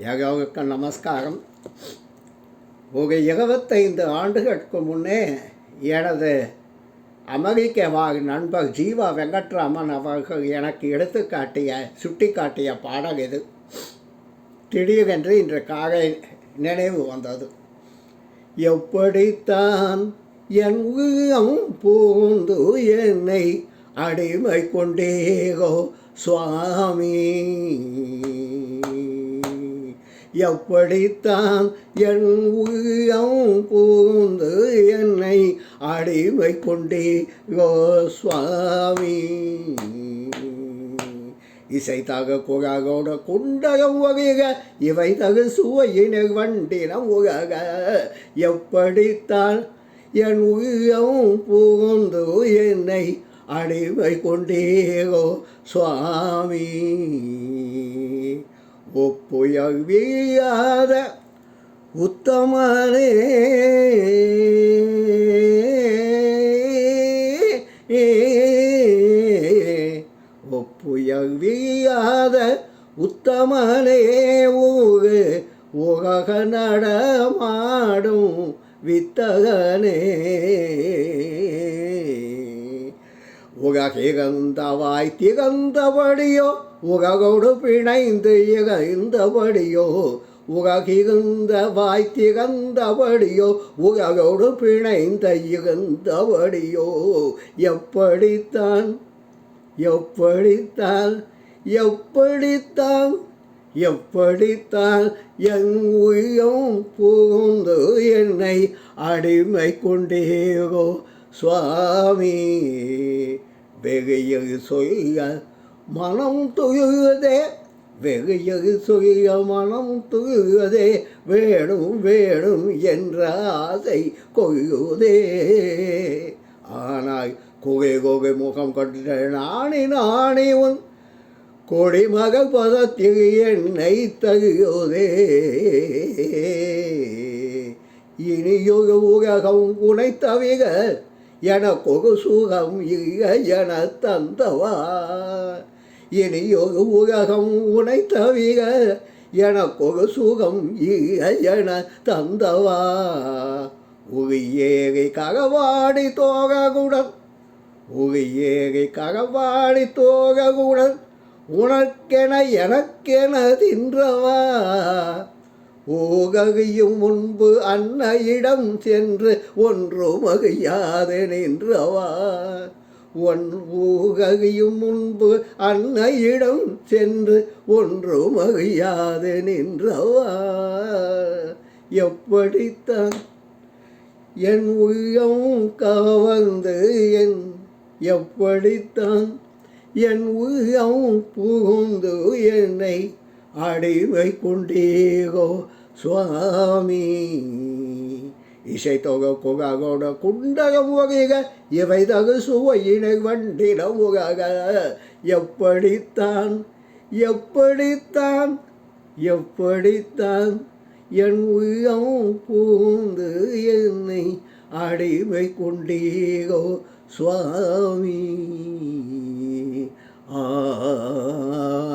யகோவுக்கு நமஸ்காரம். ஒரு இருபத்தைந்து ஆண்டுகளுக்கு முன்னே எனது அமெரிக்க வாழ் நண்பர் ஜீவா வெங்கட்ராமன் அவர்கள் எனக்கு எடுத்துக்காட்டிய சுட்டிக்காட்டிய பாடல் இது. திடீரென்று இன்று காலை நினைவு வந்தது. எப்படித்தான் என் உயிரம் பூந்து என்னை அடிமை கொண்டேகோ சுவாமி? எப்படித்தான் என் உள்ளம் பூந்து என்னை அடிமை கொண்டே? சுவாமி. இசைத்தாக குகாகோட குழகோட குண்டகம் உலக இவை தகு சுவையினர் வண்டினம் உகக எப்படித்தான் என் உள்ளம் பூந்து என்னை அடிமை கொண்டேகோ சுவாமி. ஒப்புயர் உத்தமனே? ஒப்புயர் உத்தமனே? ஊரு உலக நடமாடும் வித்தகனே. உலகிகந்தவாய் திகந்தபடியோ உககோடு பிணைந்து இகந்தபடியோ உலகிருந்த வாய் திகந்தபடியோ உககோடு பிணைந்த இகந்தபடியோ. எப்படித்தான் எப்படித்தான் எப்படித்தான் எப்படித்தான் என் உயம் புகுந்து என்னை அடிமை கொண்டேகோ சுவாமி வெகுயகு சொய்ய மனம் துயுதே வெகுயகு சொய்ய மனம் துயுதே வேணும் வேணும் என்ற ஆசை கொய்யுதே. ஆனாய் குகை குகை முகம் கட்ட நானே நானே உன் கொடிமக பதத்தில் என்னை தகுதே இனியொரு உலகம் உனை தவிர எனக்கொரு சுகம் இக என தந்தவா இனி இனியொரு உலகம் உனை தவிர எனக்கொரு சுகம் இக என தந்தவா உரியேகை ககவாடி தோககுடன் உரியேகை ககவாடி தோககுடன் உனக்கென எனக்கென தின்றவா? ஓககையும் முன்பு அன்னையிடம் சென்று ஒன்று மகியாது நின்றவா. ஒன் ஊககையும் முன்பு அன்னையிடம் சென்று ஒன்று மகையாது நின்றவா. எப்படித்தான் என் உயம் கவர்ந்து என் எப்படித்தான் என் உயம் புகுந்து என்னை அடிவை கொண்டேகோ சுவாமி. இசை தொகை புககோட குண்டகம் உகக இவை தகு சுவையினை வண்டின உகக. எப்படித்தான் எப்படித்தான் எப்படித்தான் என் உயம் பூந்து என்னை அடிவை கொண்டேகோ சுவாமி. ஆ